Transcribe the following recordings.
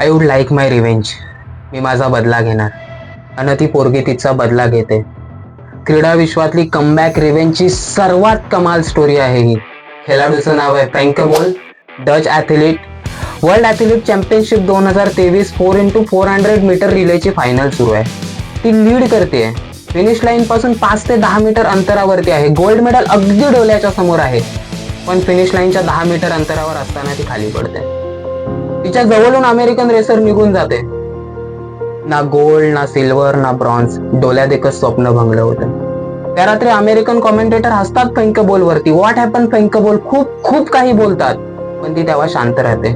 I would like my revenge मी माझा बदला घेणार. आणि ती पोरगी तिचा बदला घेते. क्रीडा विश्वातली कमबॅक रिव्हेंजची सर्वात कमाल स्टोरी आहे ही. खेळाडूचं नाव आहे Frank Dutch athlete world athlete championship दोन हजार तेवीस four into four hundred metre रिलेची final सुरू आहे. ती लीड करते फिनिश लाईन पासून पाच ते दहा मीटर अंतरावरती आहे. गोल्ड मेडल अगदी डोल्याच्या समोर आहे. पण फिनिश लाईनच्या दहा मीटर अंतरावर असताना ती खाली पडते. तिच्या जवळून अमेरिकन रेसर निघून जाते. ना गोल्ड ना सिल्वर ना ब्रॉन्झ डोल्यात एकच स्वप्न भंगलं होतं. त्या रात्री अमेरिकन कॉमेंटेटर हसतात फैंक बॉलवरती. व्हॉट हॅपन फैंक बोल. खूप खूप काही बोलतात. पण ती तेव्हा शांत राहते.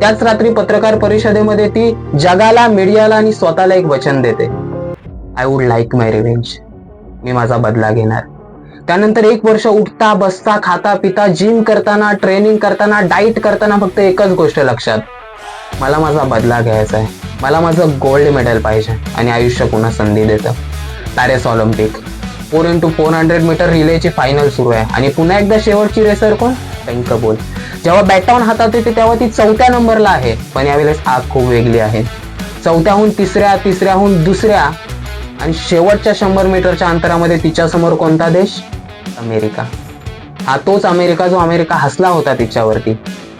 त्याच रात्री पत्रकार परिषदेमध्ये ती जगाला मीडियाला आणि स्वतःला एक वचन देते. I would like my revenge मी माझा बदला घेणार. त्यानंतर एक वर्ष उठता बसता खाता पिता जिम करताना ट्रेनिंग करताना डाईट करताना फक्त एकच गोष्ट लक्षात. मला माझा बदला घ्यायचा आहे. मला माझं गोल्ड मेडल पाहिजे आणि आयुष्य पुन्हा संधी देतं. Paris Olympic four into four hundred metre रिलेची final सुरू आहे. आणि पुन्हा एकदा शेवटची रेसर कोण? टँक बोल जेव्हा बॅटॉन हातात येते तेव्हा ती चौथ्या नंबरला आहे. पण यावेळेस आग खूप वेगळी आहे. चौथ्याहून तिसऱ्या तिसऱ्याहून दुसऱ्या आणि शेवटच्या शंभर मीटरच्या अंतरामध्ये तिच्यासमोर कोणता देश? अमेरिका. हा तोच अमेरिका जो अमेरिका हसला होता तिच्यावरती.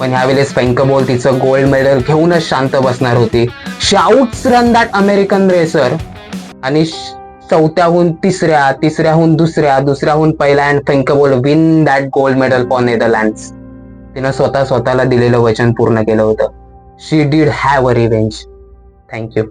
पण ह्यावेळेस पेंकबोल तिचं गोल्ड मेडल घेऊनच शांत बसणार होती. Shouts run that American racer आणि चौथ्याहून तिसऱ्या तिसऱ्याहून दुसऱ्या दुसऱ्याहून पहिला and ball win that gold medal for Netherlands तिनं स्वतः स्वतःला दिलेलं वचन पूर्ण केलं होतं. She did have a revenge thank you